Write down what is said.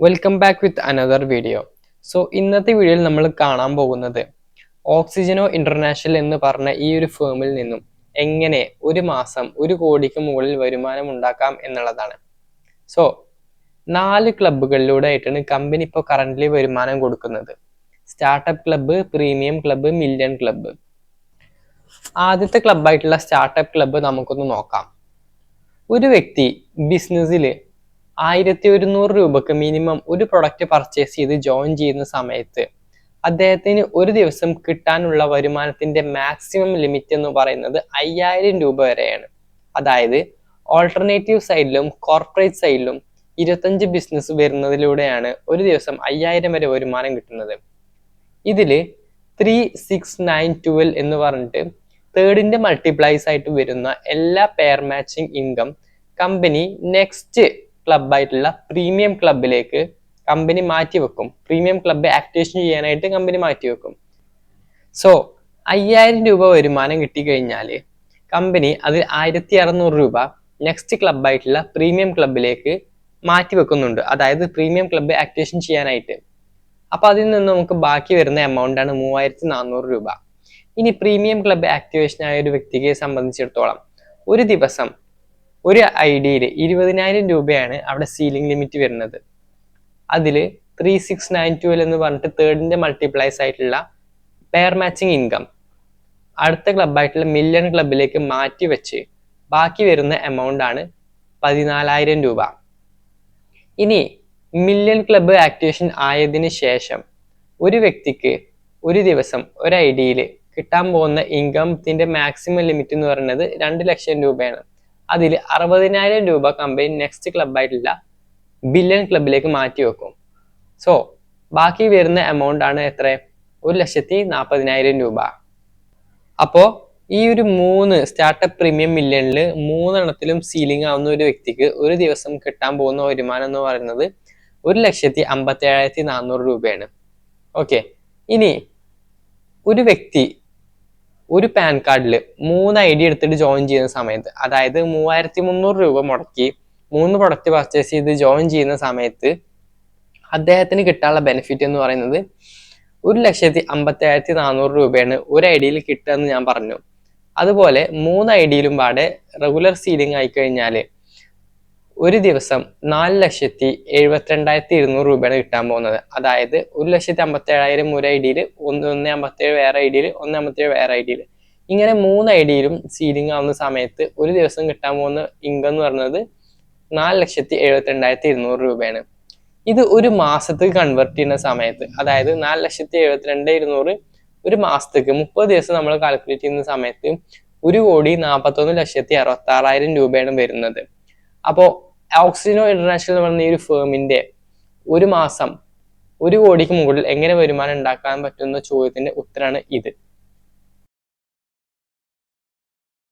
Welcome back with another video so ഇന്നത്തെ വീഡിയോയിൽ നമ്മൾ കാണാൻ പോകുന്നത് ഓക്സിജനോ ഇന്റർനാഷണൽ എന്ന് പറഞ്ഞ ഈ ഒരു ഫേമിൽ നിന്നും എങ്ങനെ ഒരു മാസം ഒരു കോടിക്ക് മുകളിൽ വരുമാനം ഉണ്ടാക്കാം എന്നുള്ളതാണ്. സോ നാല് ക്ലബ്ബുകളിലൂടെ ആയിട്ടാണ് കമ്പനി ഇപ്പോൾ കറന്റ്ലി വരുമാനം കൊടുക്കുന്നത്. Startup club premium club million club ആദ്യത്തെ ക്ലബ്ബായിട്ടുള്ള സ്റ്റാർട്ടപ്പ് ക്ലബ്ബ് നമുക്കൊന്ന് നോക്കാം. ഒരു വ്യക്തി ബിസിനസ്സിൽ ആയിരത്തി ഒരുന്നൂറ് രൂപക്ക് മിനിമം ഒരു പ്രൊഡക്റ്റ് പർച്ചേസ് ചെയ്ത് ജോയിൻ ചെയ്യുന്ന സമയത്ത് അദ്ദേഹത്തിന് ഒരു ദിവസം കിട്ടാനുള്ള വരുമാനത്തിന്റെ മാക്സിമം ലിമിറ്റ് എന്ന് പറയുന്നത് അയ്യായിരം രൂപ വരെയാണ്. അതായത് ഓൾട്ടർനേറ്റീവ് സൈഡിലും കോർപ്പറേറ്റ് സൈഡിലും ഇരുപത്തഞ്ച് ബിസിനസ് വരുന്നതിലൂടെയാണ് ഒരു ദിവസം അയ്യായിരം വരെ വരുമാനം കിട്ടുന്നത്. ഇതിൽ ത്രീ സിക്സ് നയൻ ട്വൽവ് എന്ന് പറഞ്ഞിട്ട് തേർഡിന്റെ മൾട്ടിപ്ലൈസ് ആയിട്ട് വരുന്ന എല്ലാ pair matching income company next ക്ലബായിട്ടുള്ള premium ക്ലബിലേക്ക് കമ്പനി മാറ്റി വെക്കും. പ്രീമിയം ക്ലബ്ബ് ആക്ടിവേഷൻ ചെയ്യാനായിട്ട് കമ്പനി മാറ്റി വെക്കും. സോ അയ്യായിരം രൂപ വരുമാനം കിട്ടിക്കഴിഞ്ഞാൽ കമ്പനി അതിൽ ആയിരത്തി അറുന്നൂറ് രൂപ നെക്സ്റ്റ് ക്ലബായിട്ടുള്ള പ്രീമിയം ക്ലബിലേക്ക് മാറ്റി വെക്കുന്നുണ്ട്. അതായത് പ്രീമിയം ക്ലബ്ബ് ആക്ടിവേഷൻ ചെയ്യാനായിട്ട്. അപ്പൊ അതിൽ നിന്ന് നമുക്ക് ബാക്കി വരുന്ന എമൗണ്ട് ആണ് മൂവായിരത്തി നാനൂറ് രൂപ. ഇനി പ്രീമിയം ക്ലബ്ബ് ആക്ടിവേഷൻ ആയ ഒരു വ്യക്തിയെ സംബന്ധിച്ചിടത്തോളം ഒരു ദിവസം ഒരു ഐ ഡിയിൽ ഇരുപതിനായിരം രൂപയാണ് അവിടെ സീലിംഗ് ലിമിറ്റ് വരുന്നത്. അതിൽ ത്രീ സിക്സ് നയൻ ട്വൽവ് എന്ന് പറഞ്ഞിട്ട് തേർഡിന്റെ മൾട്ടിപ്ലൈസ് ആയിട്ടുള്ള പെയർ മാച്ചിങ് ഇൻകം അടുത്ത ക്ലബ്ബായിട്ടുള്ള മില്യൺ ക്ലബിലേക്ക് മാറ്റി വെച്ച് ബാക്കി വരുന്ന എമൗണ്ട് ആണ് പതിനാലായിരം രൂപ. ഇനി മില്യൺ ക്ലബ്ബ് ആക്ടിവേഷൻ ആയതിനു ശേഷം ഒരു വ്യക്തിക്ക് ഒരു ദിവസം ഒരു ഐ ഡിയിൽ കിട്ടാൻ പോകുന്ന ഇൻകത്തിന്റെ മാക്സിമം ലിമിറ്റ് എന്ന് പറയുന്നത് രണ്ട് ലക്ഷം രൂപയാണ്. അതിൽ അറുപതിനായിരം രൂപ കമ്പനി നെക്സ്റ്റ് ക്ലബ്ബായിട്ടുള്ള ബില്യൺ ക്ലബിലേക്ക് മാറ്റി വെക്കും. സോ ബാക്കി വരുന്ന എമൗണ്ട് ആണ് എത്ര? ഒരു ലക്ഷത്തി നാൽപ്പതിനായിരം രൂപ. അപ്പോൾ ഈ ഒരു മൂന്ന് സ്റ്റാർട്ടപ്പ് പ്രീമിയം മില്യണിൽ മൂന്നെണ്ണത്തിലും സീലിംഗ് ആവുന്ന ഒരു വ്യക്തിക്ക് ഒരു ദിവസം കിട്ടാൻ പോകുന്ന വരുമാനം എന്ന് പറയുന്നത് ഒരു ലക്ഷത്തി അമ്പത്തി ഏഴായിരത്തി നാനൂറ് രൂപയാണ്. ഓക്കെ ഇനി ഒരു വ്യക്തി ഒരു പാൻ കാർഡിൽ മൂന്ന് ഐ ഡി എടുത്തിട്ട് ജോയിൻ ചെയ്യുന്ന സമയത്ത് അതായത് മൂവായിരത്തി മുന്നൂറ് രൂപ മുടക്കി മൂന്ന് പ്രൊഡക്റ്റ് പർച്ചേസ് ചെയ്ത് ജോയിൻ ചെയ്യുന്ന സമയത്ത് അദ്ദേഹത്തിന് കിട്ടാനുള്ള ബെനിഫിറ്റ് എന്ന് പറയുന്നത് ഒരു ലക്ഷത്തി അമ്പത്തി നാനൂറ് രൂപയാണ് ഒരു ഐ ഡിയിൽ കിട്ടുക എന്ന് ഞാൻ പറഞ്ഞു. അതുപോലെ മൂന്ന് ഐ ഡിയിലും പാടെ റെഗുലർ സീലിംഗ് ആയി കഴിഞ്ഞാൽ ഒരു ദിവസം നാല് ലക്ഷത്തി എഴുപത്തിരണ്ടായിരത്തി ഇരുന്നൂറ് രൂപയാണ് കിട്ടാൻ പോകുന്നത്. അതായത് ഒരു ലക്ഷത്തി അമ്പത്തി ഏഴായിരം ഒരു ഐ ഡിയിൽ ഒന്ന് ഒന്ന് അമ്പത്തേഴ് വേറെ ഐ ഡിയിൽ ഒന്ന് അമ്പത്തേഴ് വേറെ ഐ ഡിയിൽ ഇങ്ങനെ മൂന്ന് ഐ ഡിയിലും സീലിംഗ് ആവുന്ന സമയത്ത് ഒരു ദിവസം കിട്ടാൻ പോകുന്ന ഇൻകം എന്ന് പറയുന്നത് നാല് ലക്ഷത്തി എഴുപത്തിരണ്ടായിരത്തി ഇരുന്നൂറ് രൂപയാണ്. ഇത് ഒരു മാസത്തേക്ക് കൺവെർട്ട് ചെയ്യുന്ന സമയത്ത് അതായത് നാല് ലക്ഷത്തി എഴുപത്തിരണ്ട് ഇരുന്നൂറ് ഒരു മാസത്തേക്ക് മുപ്പത് ദിവസം നമ്മൾ കാൽക്കുലേറ്റ് ചെയ്യുന്ന സമയത്ത് ഒരു കോടി നാൽപ്പത്തൊന്ന് ലക്ഷത്തി അറുപത്തി ആറായിരം രൂപയാണ് വരുന്നത്. അപ്പോൾ ഓക്സിജനോ ഇന്റർനാഷണൽ എന്ന് പറയുന്ന ഈ ഒരു ഫേമിന്റെ ഒരു മാസം ഒരു കോടിക്ക് മുകളിൽ എങ്ങനെ വരുമാനം ഉണ്ടാക്കാൻ പറ്റുന്ന ചോദ്യത്തിന്റെ ഉത്തരമാണ് ഇത്.